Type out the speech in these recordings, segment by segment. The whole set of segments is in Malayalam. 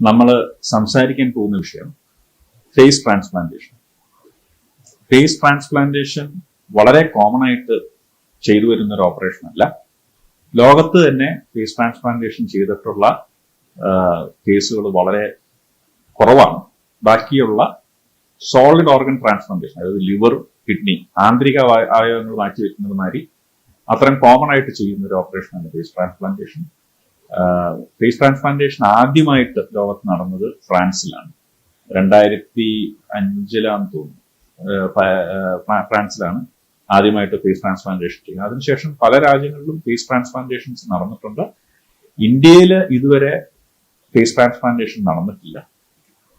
നമ്മൾ സംസാരിക്കാൻ പോകുന്ന വിഷയം ഫേസ് ട്രാൻസ്പ്ലാന്റേഷൻ ഫേസ് ട്രാൻസ്പ്ലാന്റേഷൻ വളരെ കോമൺ ആയിട്ട് ചെയ്തു വരുന്ന ഒരു ഓപ്പറേഷൻ അല്ല. ലോകത്ത് തന്നെ ഫേസ് ട്രാൻസ്പ്ലാന്റേഷൻ ചെയ്തിട്ടുള്ള കേസുകൾ വളരെ കുറവാണ്. ബാക്കിയുള്ള സോളിഡ് ഓർഗൻ ട്രാൻസ്പ്ലാന്റേഷൻ അതായത് ലിവർ കിഡ്നി ആന്തരിക അവയവങ്ങൾ മാറ്റി വെക്കുന്നത് മാതിരി അത്രയും കോമൺ ആയിട്ട് ചെയ്യുന്ന ഒരു ഓപ്പറേഷനാണ് ഫേസ് ട്രാൻസ്പ്ലാന്റേഷൻ ഫേസ് ട്രാൻസ്പ്ലാന്റേഷൻ ആദ്യമായിട്ട് ലോകത്ത് നടന്നത് ഫ്രാൻസിലാണ്. രണ്ടായിരത്തി അഞ്ചിലാന്ന് തോന്നുന്നു ഫ്രാൻസിലാണ് ആദ്യമായിട്ട് ഫേസ് ട്രാൻസ്പ്ലാന്റേഷൻ ചെയ്യുന്നത്. അതിനുശേഷം പല രാജ്യങ്ങളിലും ഫേസ് ട്രാൻസ്പ്ലാന്റേഷൻസ് നടന്നിട്ടുണ്ട്. ഇന്ത്യയിൽ ഇതുവരെ ഫേസ് ട്രാൻസ്പ്ലാന്റേഷൻ നടന്നിട്ടില്ല.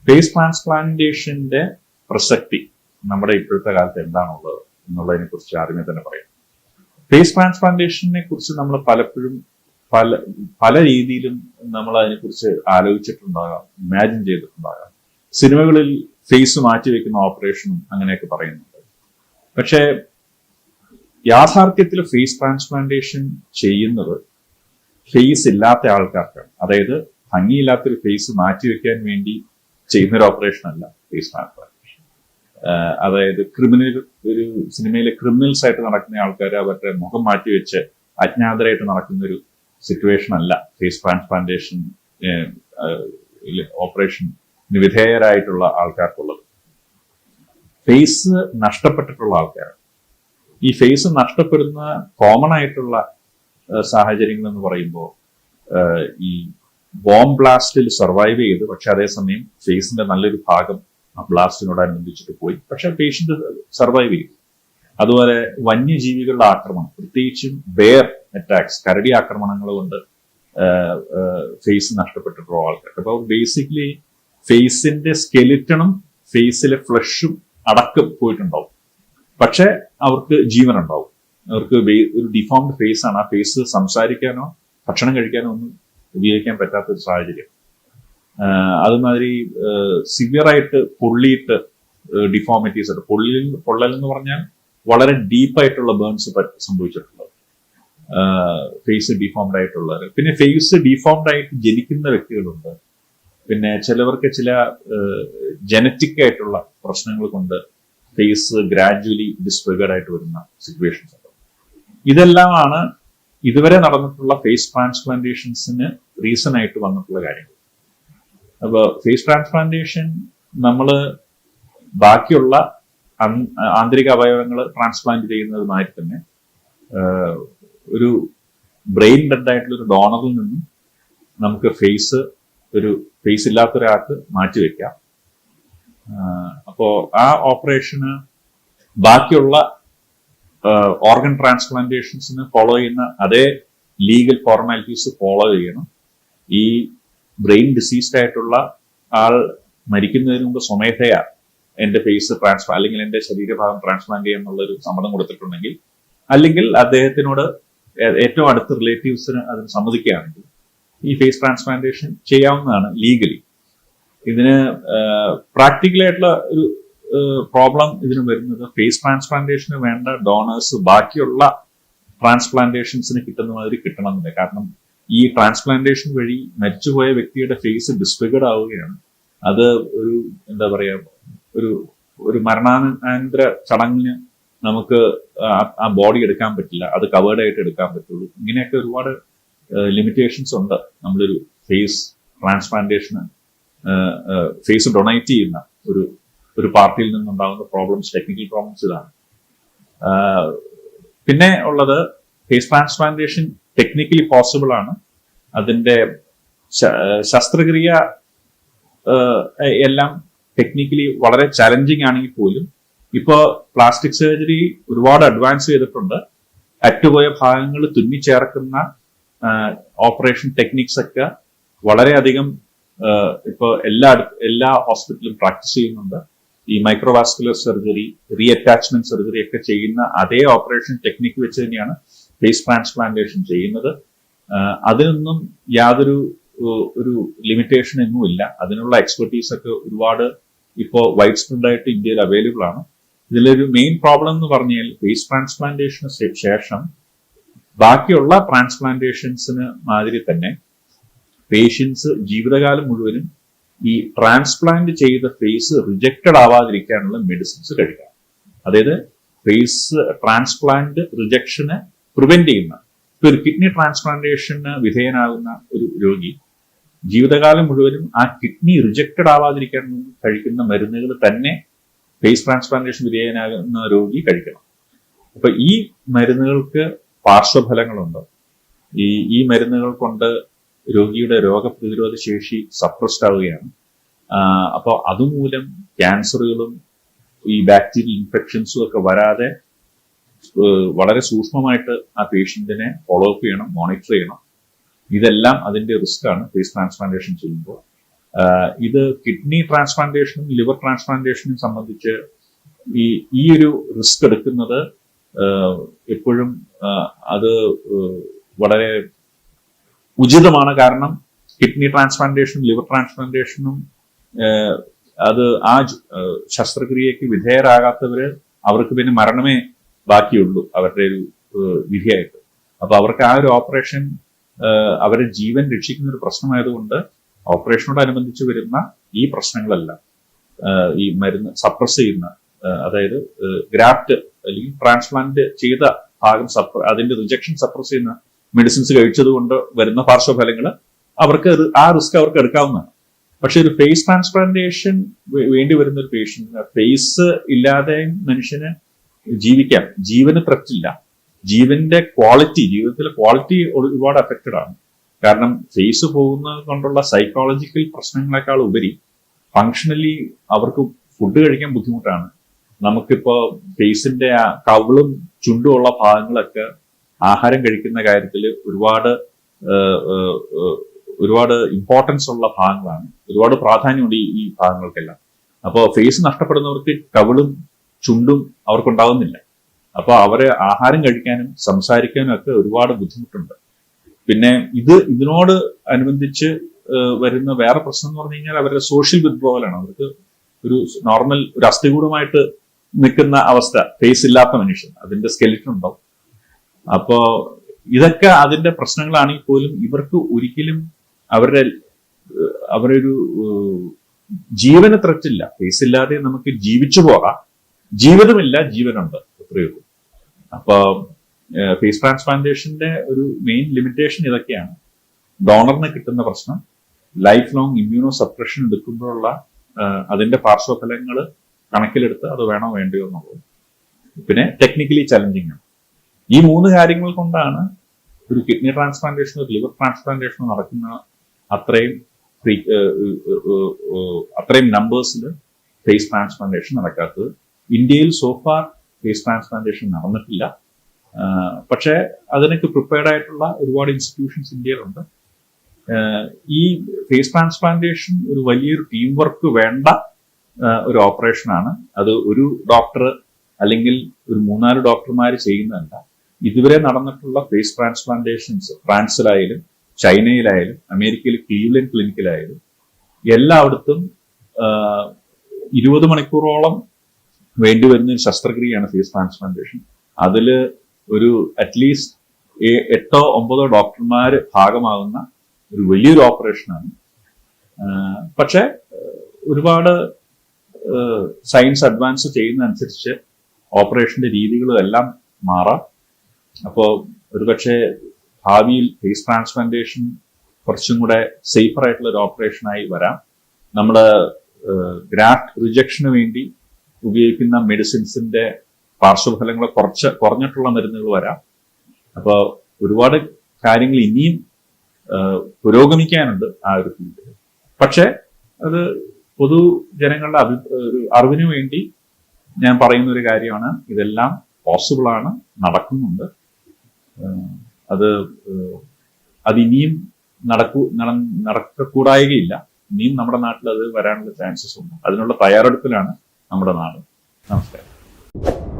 ഫേസ് ട്രാൻസ്പ്ലാന്റേഷന്റെ പ്രസക്തി നമ്മുടെ ഇപ്പോഴത്തെ കാലത്ത് എന്താണുള്ളത് എന്നുള്ളതിനെ കുറിച്ച് ആദ്യമേ തന്നെ പറയാം. ഫേസ് ട്രാൻസ്പ്ലാന്റേഷനെ കുറിച്ച് നമ്മൾ പലപ്പോഴും പല പല രീതിയിലും നമ്മൾ അതിനെക്കുറിച്ച് ആലോചിച്ചിട്ടുണ്ടാകാം ഇമാജിൻ ചെയ്തിട്ടുണ്ടാകാം. സിനിമകളിൽ ഫേസ് മാറ്റിവെക്കുന്ന ഓപ്പറേഷനും അങ്ങനെയൊക്കെ പറയുന്നുണ്ട്. പക്ഷേ യാഥാർത്ഥ്യത്തിൽ ഫേസ് ട്രാൻസ്പ്ലാന്റേഷൻ ചെയ്യുന്നത് ഫേസ് ഇല്ലാത്ത ആൾക്കാർക്കാണ്. അതായത് ഭംഗിയില്ലാത്തൊരു ഫേസ് മാറ്റിവെക്കാൻ വേണ്ടി ചെയ്യുന്നൊരു ഓപ്പറേഷൻ അല്ല ഫേസ് ട്രാൻസ്പ്ലാന്റേഷൻ അതായത് ക്രിമിനൽ ഒരു സിനിമയിലെ ക്രിമിനൽസ് ആയിട്ട് നടക്കുന്ന ആൾക്കാർ അവരുടെ മുഖം മാറ്റിവെച്ച് അജ്ഞാതരായിട്ട് നടക്കുന്ന ഒരു സിറ്റുവേഷൻ അല്ല ഫേസ് ട്രാൻസ്പ്ലാന്റേഷൻ ഓപ്പറേഷൻ വിധേയരായിട്ടുള്ള ആൾക്കാർക്കുള്ളത്. ഫേസ് നഷ്ടപ്പെട്ടിട്ടുള്ള ആൾക്കാർ ഈ ഫേസ് നഷ്ടപ്പെടുന്ന കോമൺ ആയിട്ടുള്ള സാഹചര്യങ്ങൾ എന്ന് പറയുമ്പോൾ ഈ ബോംബ് ബ്ലാസ്റ്റിൽ സർവൈവ് ചെയ്ത് പക്ഷെ അതേസമയം ഫേസിന്റെ നല്ലൊരു ഭാഗം ബ്ലാസ്റ്റിനോടനുബന്ധിച്ചിട്ട് പോയി. പക്ഷെ പേഷ്യന്റ് സർവൈവ് ചെയ്തു. അതുപോലെ വന്യജീവികളുടെ ആക്രമണം പ്രത്യേകിച്ചും ബെയർ അറ്റാക്സ് കരടി ആക്രമണങ്ങൾ കൊണ്ട് ഫേസ് നഷ്ടപ്പെട്ടിട്ടുള്ള ആൾക്കാർ. അപ്പോൾ ബേസിക്കലി ഫേസിന്റെ സ്കെലിറ്റണും ഫേസിലെ ഫ്ലഷും അടക്കം പോയിട്ടുണ്ടാവും. പക്ഷെ അവർക്ക് ജീവൻ ഉണ്ടാവും അവർക്ക് ഒരു ഡിഫോംഡ് ഫേസ് ആണ് ആ ഫേസ് സംസാരിക്കാനോ ഭക്ഷണം കഴിക്കാനോ ഒന്നും ഉപയോഗിക്കാൻ പറ്റാത്ത ഒരു സാഹചര്യം. അതുമാതിരി സിവിയറായിട്ട് പൊള്ളിയിട്ട് ഡിഫോമിറ്റീസ് ആയിട്ട് പൊള്ളിൽ പൊള്ളൽ എന്ന് പറഞ്ഞാൽ വളരെ ഡീപ്പായിട്ടുള്ള ബേൺസ് സംഭവിച്ചിട്ടുള്ളത്. ഫേസ് ഡിഫോംഡ് ആയിട്ടുള്ളവർ പിന്നെ ഫേസ് ഡിഫോംഡ് ആയിട്ട് ജനിക്കുന്ന വ്യക്തികളുണ്ട്. പിന്നെ ചിലവർക്ക് ചില ജനറ്റിക് ആയിട്ടുള്ള പ്രശ്നങ്ങൾ കൊണ്ട് ഫേസ് ഗ്രാജുവലി ഡിസ്ഫിഗർഡ് ആയിട്ട് വരുന്ന സിറ്റുവേഷൻസ് ഉണ്ട്. ഇതെല്ലാമാണ് ഇതുവരെ നടന്നിട്ടുള്ള ഫേസ് ട്രാൻസ്പ്ലാന്റേഷൻസിന് റീസൺ ആയിട്ട് വന്നിട്ടുള്ള കാര്യങ്ങൾ. അപ്പോൾ ഫേസ് ട്രാൻസ്പ്ലാന്റേഷൻ നമ്മൾ ബാക്കിയുള്ള ആന്തരിക അവയവങ്ങൾ ട്രാൻസ്പ്ലാന്റ് ചെയ്യുന്നത് മാതിരി തന്നെ ഒരു ബ്രെയിൻ ഡെഡ് ആയിട്ടുള്ള ഒരു ഡോണറിൽ നിന്നും നമുക്ക് ഫേസ് ഒരു ഫേസ് ഇല്ലാത്ത ഒരാൾക്ക് മാറ്റി വെക്കാം. അപ്പോ ആ ഓപ്പറേഷന് ബാക്കിയുള്ള ഓർഗൻ ട്രാൻസ്പ്ലാന്റേഷൻസിന് ഫോളോ ചെയ്യുന്ന അതേ ലീഗൽ ഫോർമാലിറ്റീസ് ഫോളോ ചെയ്യണം. ഈ ബ്രെയിൻ ഡിസീസ്ഡ് ആയിട്ടുള്ള ആൾ മരിക്കുന്നതിന് മുമ്പ് സ്വമേധയാ എന്റെ ഫേസ് ട്രാൻസ്ഫർ അല്ലെങ്കിൽ എന്റെ ശരീരഭാഗം ട്രാൻസ്പ്ലാന്റ് ചെയ്യാൻ ഒരു സമ്മതം കൊടുത്തിട്ടുണ്ടെങ്കിൽ. അല്ലെങ്കിൽ അദ്ദേഹത്തിനോട് ഏറ്റവും അടുത്ത റിലേറ്റീവ്സിന് അതിന് സമ്മതിക്കുകയാണെങ്കിൽ ഈ ഫേസ് ട്രാൻസ്പ്ലാന്റേഷൻ ചെയ്യാവുന്നതാണ് ലീഗലി. ഇതിന് പ്രാക്ടിക്കൽ ആയിട്ടുള്ള ഒരു പ്രോബ്ലം ഇതിന് വരുന്നത് ഫേസ് ട്രാൻസ്പ്ലാന്റേഷന് വേണ്ട ഡോണേഴ്സ് ബാക്കിയുള്ള ട്രാൻസ്പ്ലാന്റേഷൻസിന് കിട്ടുന്ന മാതിരി കിട്ടണമെന്നില്ല. കാരണം ഈ ട്രാൻസ്പ്ലാന്റേഷൻ വഴി മരിച്ചുപോയ വ്യക്തിയുടെ ഫേസ് ഡിസ്ഫിഗർഡ് ആവുകയാണ്. അത് ഒരു എന്താ പറയാ ഒരു ഒരു മരണാനന്തര ചടങ്ങിന് നമുക്ക് ആ- ബോഡി എടുക്കാൻ പറ്റില്ല. അത് കവേർഡ് ആയിട്ട് എടുക്കാൻ പറ്റുള്ളൂ. ഇങ്ങനെയൊക്കെ ഒരുപാട് ലിമിറ്റേഷൻസ് ഉണ്ട്. നമ്മളൊരു ഫേസ് ട്രാൻസ്പ്ലാന്റേഷന് ഫേസ് ഡൊണേറ്റ് ചെയ്യുന്ന ഒരു ഒരു പാർട്ടിയിൽ നിന്നുണ്ടാകുന്ന പ്രോബ്ലംസ് ടെക്നിക്കൽ പ്രോബ്ലംസ് ഇതാണ്. പിന്നെ ഉള്ളത് ഫേസ് ട്രാൻസ്പ്ലാന്റേഷൻ ടെക്നിക്കലി പോസിബിൾ ആണ്. അതിന്റെ ശസ്ത്രക്രിയ എല്ലാം ടെക്നിക്കലി വളരെ ചലഞ്ചിങ് ആണെങ്കിൽ പോലും ഇപ്പോൾ പ്ലാസ്റ്റിക് സർജറി ഒരുപാട് അഡ്വാൻസ് ചെയ്തിട്ടുണ്ട്. അറ്റുപോയ ഭാഗങ്ങൾ തുന്നിച്ചേർക്കുന്ന ഓപ്പറേഷൻ ടെക്നിക്സ് ഒക്കെ വളരെയധികം ഇപ്പോൾ ഇപ്പൊ എല്ലാ എല്ലാ ഹോസ്പിറ്റലും പ്രാക്ടീസ് ചെയ്യുന്നുണ്ട്. ഈ microvascular surgery reattachment surgery ഒക്കെ ചെയ്യുന്ന അതേ ഓപ്പറേഷൻ ടെക്നിക്ക് വെച്ച് തന്നെയാണ് ഫേസ് ട്രാൻസ്പ്ലാന്റേഷൻ ചെയ്യുന്നത്. അതിനൊന്നും യാതൊരു ഒരു ലിമിറ്റേഷൻ ഒന്നും ഇല്ല. അതിനുള്ള എക്സ്പെർട്ടീസ് ഒക്കെ ഒരുപാട് ഇപ്പോൾ വൈഡ് സ്പ്രെഡ് ആയിട്ട് ഇന്ത്യയിൽ അവൈലബിൾ ആണ്. ഇതിലൊരു മെയിൻ പ്രോബ്ലം എന്ന് പറഞ്ഞാൽ ഫേസ് ട്രാൻസ്പ്ലാന്റേഷന് ശേഷം ബാക്കിയുള്ള ട്രാൻസ്പ്ലാന്റേഷൻസിന് മാതിരി തന്നെ പേഷ്യൻസ് ജീവിതകാലം മുഴുവനും ഈ ട്രാൻസ്പ്ലാന്റ് ചെയ്ത ഫേസ് റിജക്റ്റഡ് ആവാതിരിക്കാനുള്ള മെഡിസിൻസ് കഴിക്കാം അതായത് ഫേസ് ട്രാൻസ്പ്ലാന്റ് റിജക്ഷന് പ്രിവെന്റ് ചെയ്യുന്ന ഇപ്പൊ ഒരു കിഡ്നി ട്രാൻസ്പ്ലാന്റേഷന് വിധേയനാകുന്ന ഒരു രോഗി ജീവിതകാലം മുഴുവനും ആ കിഡ്നി റിജക്റ്റഡ് ആവാതിരിക്കാൻ കഴിക്കുന്ന മരുന്നുകൾ തന്നെ ഫേസ് ട്രാൻസ്പ്ലാന്റേഷൻ വിധേയനാകുന്ന രോഗി കഴിക്കണം. അപ്പൊ ഈ മരുന്നുകൾക്ക് പാർശ്വഫലങ്ങളുണ്ട്? ഈ ഈ മരുന്നുകൾ കൊണ്ട് രോഗിയുടെ രോഗപ്രതിരോധ ശേഷി സപ്രസ്ഡ് ആവുകയാണ്. അപ്പോൾ അതുമൂലം ക്യാൻസറുകളും ഈ ബാക്ടീരിയൽ ഇൻഫെക്ഷൻസും ഒക്കെ വരാതെ വളരെ സൂക്ഷ്മമായിട്ട് ആ പേഷ്യന്റിനെ ഫോളോ അപ്പ് ചെയ്യണം മോണിറ്റർ ചെയ്യണം. ഇതെല്ലാം അതിന്റെ റിസ്ക് ആണ് ഫേസ് ട്രാൻസ്പ്ലാന്റേഷൻ ചെയ്യുമ്പോൾ. ഇത് കിഡ്നി ട്രാൻസ്പ്ലാന്റേഷനും ലിവർ ട്രാൻസ്പ്ലാന്റേഷനും സംബന്ധിച്ച് ഈ ഈ ഒരു റിസ്ക് എടുക്കുന്നത് എപ്പോഴും അത് വളരെ ഉചിതമാണ് കാരണം കിഡ്നി ട്രാൻസ്പ്ലാന്റേഷനും ലിവർ ട്രാൻസ്പ്ലാന്റേഷനും അത് ആ ശസ്ത്രക്രിയക്ക് വിധേയരാകാത്തവര് അവർക്ക് പിന്നെ മരണമേ ബാക്കിയുള്ളൂ അവരുടെ ഒരു വിധിയായിട്ട്. അപ്പൊ അവർക്ക് ആ ഒരു ഓപ്പറേഷൻ അവരെ ജീവൻ രക്ഷിക്കുന്ന ഒരു പ്രശ്നമായതുകൊണ്ട് ഓപ്പറേഷനോടനുബന്ധിച്ച് വരുന്ന ഈ പ്രശ്നങ്ങളെല്ലാം. ഈ മരുന്ന് സപ്രസ് ചെയ്യുന്ന അതായത് ഗ്രാഫ്റ്റ് അല്ലെങ്കിൽ ട്രാൻസ്പ്ലാന്റ് ചെയ്ത ഭാഗം സപ്ര അതിന്റെ റിജക്ഷൻ സപ്രസ് ചെയ്യുന്ന മെഡിസിൻസ് കഴിച്ചതുകൊണ്ട് വരുന്ന പാർശ്വഫലങ്ങൾ അവർക്ക് ആ റിസ്ക് അവർക്ക് എടുക്കാവുന്നതാണ്. പക്ഷെ ഒരു ഫേസ് ട്രാൻസ്പ്ലാന്റേഷൻ വേണ്ടി വരുന്ന ഒരു പേഷ്യന്റ് ഫേസ് ഇല്ലാതെ മനുഷ്യന് ജീവിക്കാം. ജീവന് ത്രറ്റില്ല ജീവന്റെ ക്വാളിറ്റി ജീവിതത്തിലെ ക്വാളിറ്റി ഒരുപാട് അഫക്റ്റഡ് ആണ്. കാരണം ഫേസ് പോകുന്നത് കൊണ്ടുള്ള സൈക്കോളജിക്കൽ പ്രശ്നങ്ങളെക്കാൾ ഉപരി ഫങ്ഷണലി അവർക്ക് ഫുഡ് കഴിക്കാൻ ബുദ്ധിമുട്ടാണ്. നമുക്കിപ്പോ ഫേസിന്റെ ആ കവിളും ചുണ്ടും ഉള്ള ഭാഗങ്ങളൊക്കെ ആഹാരം കഴിക്കുന്ന കാര്യത്തിൽ ഒരുപാട് ഒരുപാട് ഇമ്പോർട്ടൻസ് ഉള്ള ഭാഗങ്ങളാണ്. ഒരുപാട് പ്രാധാന്യമുണ്ട് ഈ ഭാഗങ്ങൾക്കെല്ലാം. അപ്പോൾ ഫേസ് നഷ്ടപ്പെടുന്നവർക്ക് കവിളും ചുണ്ടും അവർക്കുണ്ടാവുന്നില്ല. അപ്പോൾ അവരെ ആഹാരം കഴിക്കാനും സംസാരിക്കാനും ഒക്കെ ഒരുപാട് ബുദ്ധിമുട്ടുണ്ട്. പിന്നെ ഇത് ഇതിനോട് അനുബന്ധിച്ച് വരുന്ന വേറെ പ്രശ്നം എന്ന് പറഞ്ഞു കഴിഞ്ഞാൽ അവരുടെ സോഷ്യൽ വിത്ഡ്രോവലാണ് അവർക്ക് ഒരു നോർമൽ ഒരു അസ്ഥികൂടമായിട്ട് നിൽക്കുന്ന അവസ്ഥ ഫേസ് ഇല്ലാത്ത മനുഷ്യൻ. അതിന്റെ സ്കെലിറ്റൻ ഉണ്ടാവും. അപ്പോ ഇതൊക്കെ അതിന്റെ പ്രശ്നങ്ങളാണെങ്കിൽ പോലും ഇവർക്ക് ഒരിക്കലും അവരുടെ അവരൊരു ജീവന് ത്രറ്റില്ല ഫേസ് ഇല്ലാതെ നമുക്ക് ജീവിച്ചു പോകാം. ജീവിതമില്ല ജീവനുണ്ട്. അത്രയേ ഉള്ളൂ. അപ്പൊ ഫേസ് ട്രാൻസ്പ്ലാന്റേഷന്റെ ഒരു മെയിൻ ലിമിറ്റേഷൻ ഇതൊക്കെയാണ്. ഡോണറിന് കിട്ടുന്ന പ്രശ്നം ലൈഫ് ലോങ് ഇമ്മ്യൂണോ സപ്രഷൻ എടുക്കുമ്പോഴുള്ള അതിന്റെ പാർശ്വഫലങ്ങൾ കണക്കിലെടുത്ത് അത് വേണോ വേണ്ടയോ എന്നുള്ളത്. പിന്നെ ടെക്നിക്കലി ചലഞ്ചിങ് ആണ്. ഈ മൂന്ന് കാര്യങ്ങൾ കൊണ്ടാണ് ഒരു കിഡ്നി ട്രാൻസ്പ്ലാന്റേഷനോ ലിവർ ട്രാൻസ്പ്ലാന്റേഷനോ നടക്കുന്ന അത്രയും അത്രയും നമ്പേഴ്സിൽ ഫേസ് ട്രാൻസ്പ്ലാന്റേഷൻ നടക്കാത്തത്. ഇന്ത്യയിൽ സോഫാർ ഫേസ് ട്രാൻസ്പ്ലാന്റേഷൻ നടന്നിട്ടില്ല. പക്ഷേ അതിനൊക്കെ പ്രിപ്പയർഡ് ആയിട്ടുള്ള ഒരുപാട് ഇൻസ്റ്റിറ്റ്യൂഷൻസ് ഇന്ത്യയിലുണ്ട്. ഈ ഫേസ് ട്രാൻസ്പ്ലാന്റേഷൻ ഒരു വലിയൊരു ടീം വർക്ക് വേണ്ട ഒരു ഓപ്പറേഷനാണ് അത് ഒരു ഡോക്ടർ അല്ലെങ്കിൽ ഒരു മൂന്നാൽ ഡോക്ടർമാർ ചെയ്യുന്നതല്ല. ഇതുവരെ നടന്നിട്ടുള്ള ഫേസ് ട്രാൻസ്പ്ലാന്റേഷൻസ് ഫ്രാൻസിലായാലും ചൈനയിലായാലും അമേരിക്കയിലെ ക്ലീവ്ലൻഡ് ക്ലിനിക്കിലായാലും എല്ലായിടത്തും ഇരുപത് മണിക്കൂറോളം വേണ്ടി വരുന്ന ഒരു ശസ്ത്രക്രിയയാണ് ഫേസ് ട്രാൻസ്പ്ലാന്റേഷൻ. അതിൽ ഒരു അറ്റ്ലീസ്റ്റ് എട്ടോ ഒമ്പതോ ഡോക്ടർമാർ ഭാഗമാകുന്ന ഒരു വലിയൊരു ഓപ്പറേഷനാണ്. പക്ഷേ ഒരുപാട് സയൻസ് അഡ്വാൻസ് ചെയ്യുന്നതനുസരിച്ച് ഓപ്പറേഷന്റെ രീതികളും എല്ലാം മാറാം. അപ്പോൾ ഒരുപക്ഷെ ഭാവിയിൽ ഫേസ് ട്രാൻസ്പ്ലാന്റേഷൻ കുറച്ചും കൂടെ സേഫർ ആയിട്ടുള്ള ഒരു ഓപ്പറേഷനായി വരാം. നമ്മൾ ഗ്രാഫ്റ്റ് റിജക്ഷന് വേണ്ടി ഉപയോഗിക്കുന്ന മെഡിസിൻസിന്റെ പാർശ്വഫലങ്ങൾ കുറച്ച് കുറഞ്ഞിട്ടുള്ള മരുന്നുകൾ വരാം. അപ്പോൾ ഒരുപാട് കാര്യങ്ങൾ ഇനിയും പുരോഗമിക്കാനുണ്ട് ആ ഒരു ഫീൽഡിൽ. പക്ഷേ അത് പൊതുജനങ്ങളുടെ അഭി ഒരു അറിവിനു വേണ്ടി ഞാൻ പറയുന്ന ഒരു കാര്യമാണ്. ഇതെല്ലാം പോസിബിൾ ആണ് നടക്കുന്നുണ്ട്. അത് അതിനിയും നടക്കൂ നട- നടക്കൂടായകയില്ല ഇനിയും നമ്മുടെ നാട്ടിൽ അത് വരാനുള്ള ചാൻസസ് ഉണ്ട്. അതിനുള്ള തയ്യാറെടുപ്പിലാണ് നമ്മുടെ നാട്. നമസ്കാരം.